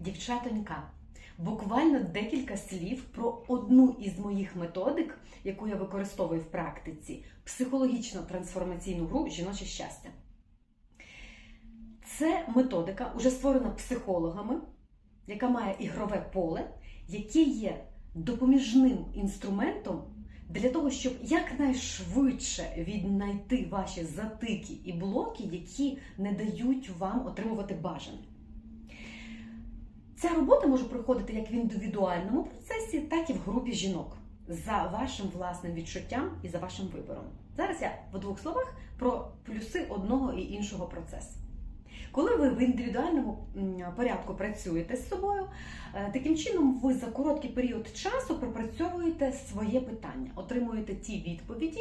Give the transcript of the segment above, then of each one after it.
Дівчатонька, буквально декілька слів про одну із моїх методик, яку я використовую в практиці психологічно трансформаційну гру Жіноче щастя. Це методика, уже створена психологами, яка має ігрове поле, яке є допоміжним інструментом для того, щоб якнайшвидше віднайти ваші затики і блоки, які не дають вам отримувати бажане. Ця робота може проходити як в індивідуальному процесі, так і в групі жінок за вашим власним відчуттям і за вашим вибором. Зараз я в двох словах про плюси одного і іншого процесу. Коли ви в індивідуальному порядку працюєте з собою, е, таким чином ви за короткий період часу пропрацьовуєте своє питання, отримуєте ті відповіді,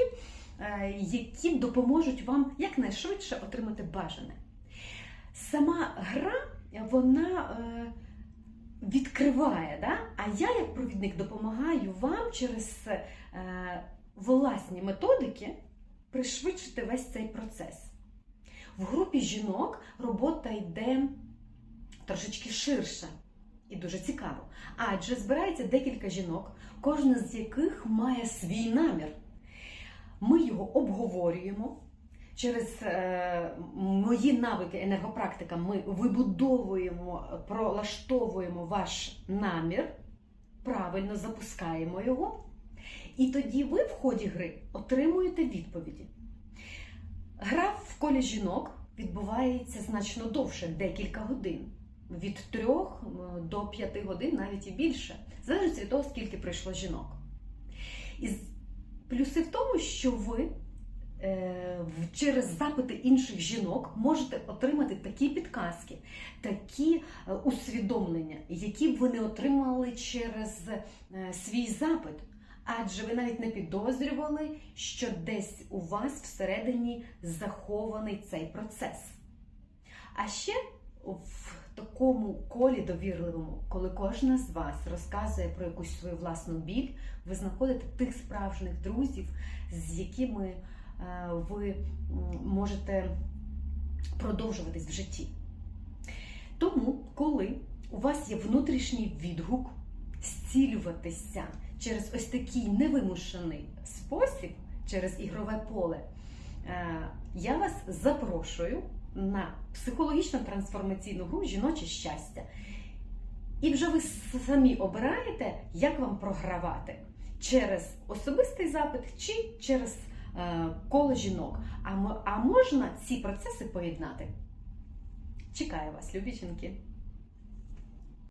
е, які допоможуть вам якнайшвидше отримати бажане. Сама гра вона е, відкриває, да? а я, як провідник, допомагаю вам через е, власні методики пришвидшити весь цей процес. В групі жінок робота йде трошечки ширше і дуже цікаво. Адже збирається декілька жінок, кожна з яких має свій намір. Ми його обговорюємо. Через е, мої навики енергопрактика ми вибудовуємо, пролаштовуємо ваш намір, правильно запускаємо його, і тоді ви в ході гри отримуєте відповіді. Гра в колі жінок відбувається значно довше, декілька годин. Від 3 до 5 годин, навіть і більше, залежить від того, скільки прийшло жінок. І плюси в тому, що ви е, через запити інших жінок можете отримати такі підказки, такі е, усвідомлення, які б ви не отримали через е, свій запит. Адже ви навіть не підозрювали, що десь у вас всередині захований цей процес. А ще в такому колі довірливому, коли кожна з вас розказує про якусь свою власну біль, ви знаходите тих справжніх друзів, з якими е, ви можете продовжуватись в житті. Тому, коли у вас є внутрішній відгук зцілюватися через ось такий невимушений спосіб, через ігрове поле, е, я вас запрошую на психологічно трансформаційну гру Жіноче щастя. І вже ви самі обираєте, як вам програвати через особистий запит чи через е, коло жінок. А можна ці процеси поєднати? Чекаю вас, любі жінки!